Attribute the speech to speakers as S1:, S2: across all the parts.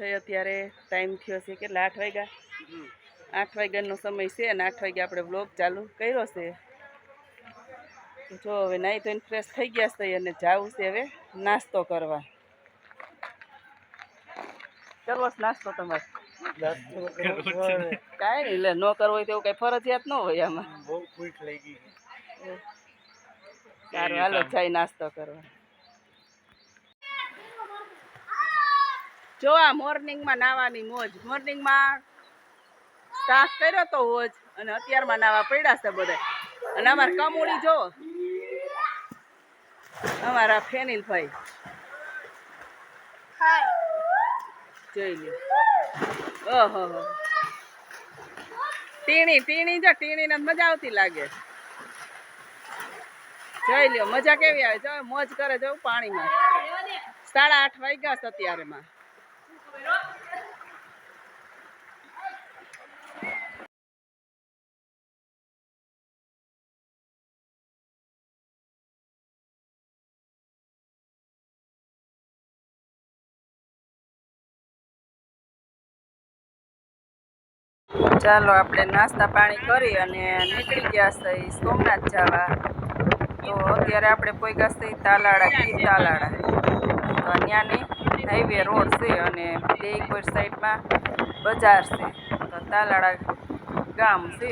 S1: થઈ અત્યારે ટાઈમ થયો છે કેટલા? આઠ વાગ્યા? આઠ વાગ્યાનો સમય છે અને આઠ વાગ્યા આપણે બ્લોગ ચાલુ કર્યો છે. જો હવે નાહી ધોઈને ફ્રેશ થઈ ગયા છે અને જવું છે હવે નાસ્તો કરવા. કરવો નાસ્તો તમારે? કાંઈ નહીં લે ન કરવો હોય તો એવું કાંઈ ફરજિયાત ન હોય આમાં.
S2: બહુ ભૂખ
S1: સારું હાલો જાય નાસ્તો કરવા. જો આ મોર્નિંગમાં નાવાની મોજ. મોર્નિંગમાં સાફ કર્યો તો હોજ, અને અત્યારમાં નાવા પડ્યા છે બધા. અને અમારે કમુડી જો, અમારા ફેનિલ ભાઈ. જોઈ લ્યો. ઓહો, હો. ટીણી ટીણી જો, ટીણીને મજા આવતી લાગે. જોઈ લ્યો, મજા કેવી આવે? જો, મોજ કરે જો પાણીમાં. સાડા આઠ વાગ્યા છે અત્યારેમાં. ચાલો, આપણે નાસ્તા પાણી કરી અને નીકળી ગયા થઈ સોમનાથ જવા. તો અત્યારે આપણે પોઈગા ઈ તાલાળા, ગીર તાલાળા. તો ત્યાંની હાઈવે રોડ છે અને કોઈ સાઈડમાં બજાર છે. તો તાલાળા ગામ છે.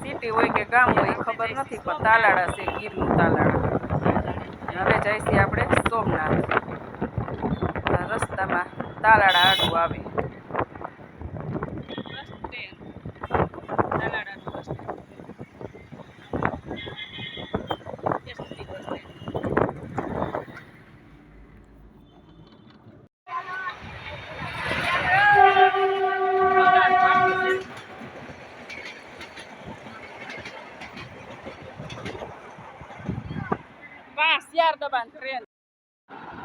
S1: સિટી હોય કે ગામ હોય ખબર નથી, પણ તાલાળા છે, ગીરનું તાલાળા. હવે જઈશી આપણે સોમનાથ. રસ્તામાં તાલાળા આડું આવે.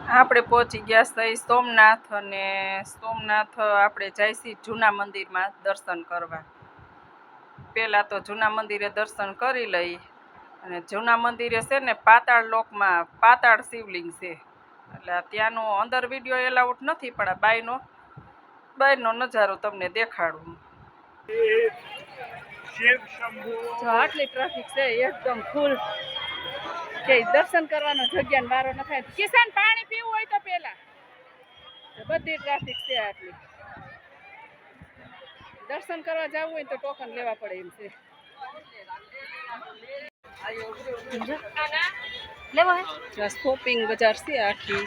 S1: આપણે પહોંચી ગયા છીએ સોમનાથ અને સોમનાથ આપણે જઈશી જૂના મંદિરમાં દર્શન કરવા. પહેલાં તો જૂના મંદિરે દર્શન કરી લઈ અને જૂના મંદિરે છે ને પાતાળ લોકમાં પાતાળ શિવલિંગ છે. એટલે ત્યાંનો અંદર વીડિયો એલાઉટ નથી પણ આ બાયનો બાયનો નજારો તમને દેખાડું. જો આટલી ટ્રાફિક છે એકદમ ફૂલ કે દર્શન કરવાનો જગ્યાનો વારો ન થાય. કિસાન પાણી પીવું હોય તો પેલા બધી ટ્રાફિક છે આટલી. દર્શન કરવા જવું હોય તો ટોકન લેવા પડે એમ છે. જો શોપિંગ બજાર છે આખી.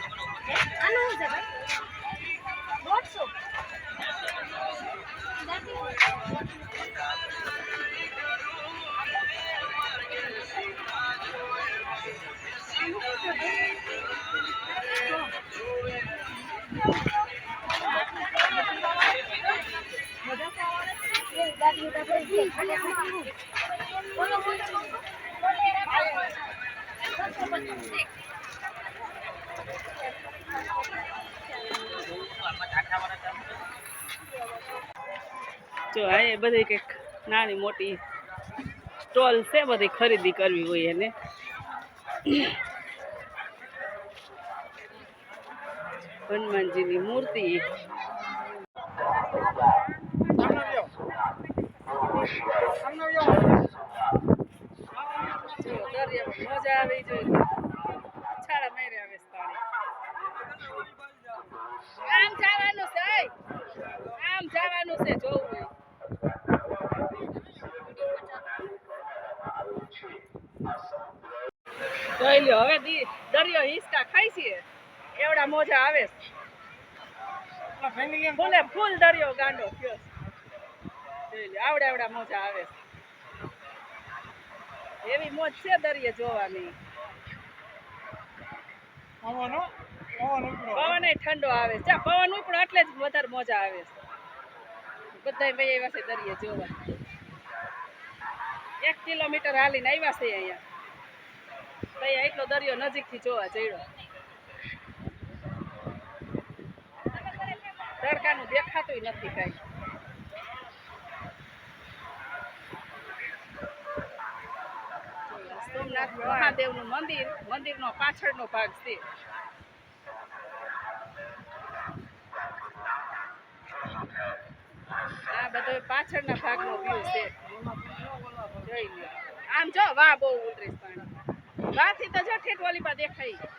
S1: જો આ એ બધી કંઈક નાની મોટી સ્ટોલ છે બધી ખરીદી કરવી હોય એને. હનુમાનજીની મૂર્તિ. આમ જવાનું છે આમ જવાનું છે જોવું હવે દરિયો હિસકા ખાઈ છે. એવડા મોજા આવે ફૂલે ફૂલ દરિયો ગાંડો છે. આવડા આવડા મોજા આવે એવી મોજ છે દરિયે જોવાની.
S2: પવન
S1: ઠંડો આવે છે. પવન ઉપડો એટલે જ વધારે મોજા આવે છે. બધા ભાઈ આવ્યા છે દરિયે જોવા. એક કિલોમીટર હાલીને આવ્યા છે અહીંયા. ભાઈ એટલો દરિયો નજીકથી જોવા જઈડો. તડકાનું દેખાતું નથી કઈ. સોમનાથ મહાદેવનું મંદિર, મંદિરનો પાછળનો ભાગ છે. તો પાછળના ભાગનો વ્યૂ છે. આમ જો વાહ બહુ ઉતરે પાણી. વાથી તો જઠેટ ઠેઠ દેખાય.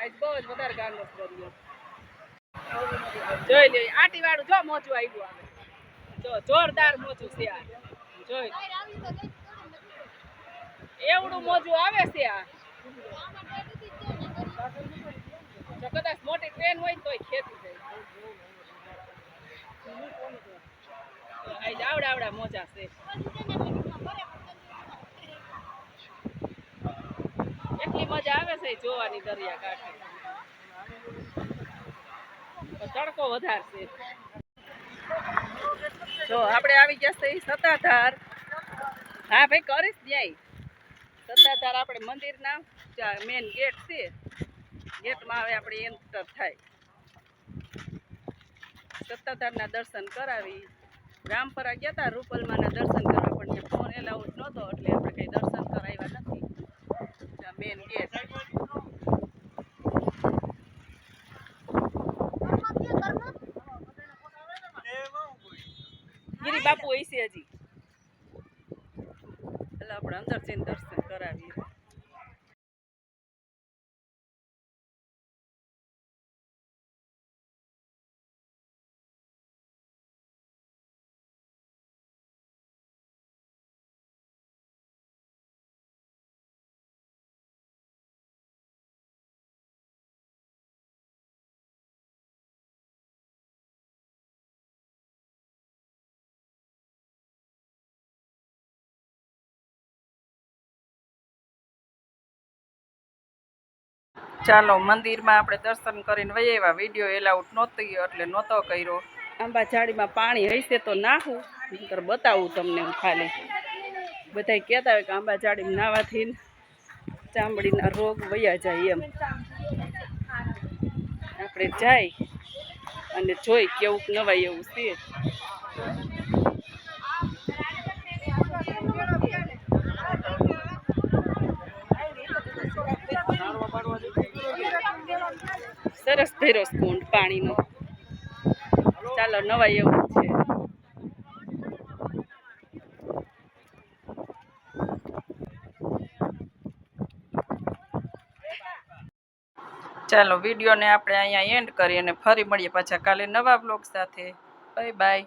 S1: આજ બહુ જ વધારે ગાંડો વાળું જો મોજું આવ્યું આવે. જો જોરદાર જોઈ એવડું મોજું આવે છે જો કદાચ મોટી ટ્રેન હોય ને તોય ખેતી જાય આવડા આવડા મોજા છે. એટલી મજા છે જોવાની દરિયા કાંઠે તડકો વધારે છે જો, આપણે આવી ગયા છે સત્તાધાર. હા, ભાઈ, કરીશ ન્યાય. સત્તાધાર આપણે મંદિરના મેન ગેટ છે. ગેટમાં હવે આપણે એન્ટર થાય. સત્તાધારના દર્શન કરાવી. રામપરા ગયા હતા રૂપલમાના દર્શન કરવા, પણ ફોન એલાઉડ નહોતો એટલે આપણે કંઈ દર્શન કરાવ્યા નથી મેન ગેટ ગિરી બાપુ હોય છે હજી એટલે આપણે અંદર જઈને દર્શન કરાવીએ. ચાલો, મંદિરમાં આપણે દર્શન કરીને વહી આવ્યા. વીડિયો એલાઉટ નહોતો ગયો એટલે નહોતો કર્યો. આંબા ઝાડીમાં પાણી હશે તો નાખું નહીંતર બતાવું તમને હું ખાલી. બધાય કહેતા હોય કે આંબા ઝાડીમાં નાવાથી ચામડીના રોગ વયા જાય એમ. આપણે જાય અને જોઈ કેવું નવાય એવું છે. સરસ ભેરો કુંડ પાણીનો. ચાલો નવાય એવું છે. ચાલો, વિડીયોને આપણે અહીંયા એન્ડ કરીએ અને ફરી મળીએ પાછા કાલે નવા બ્લોગ સાથે. Bye bye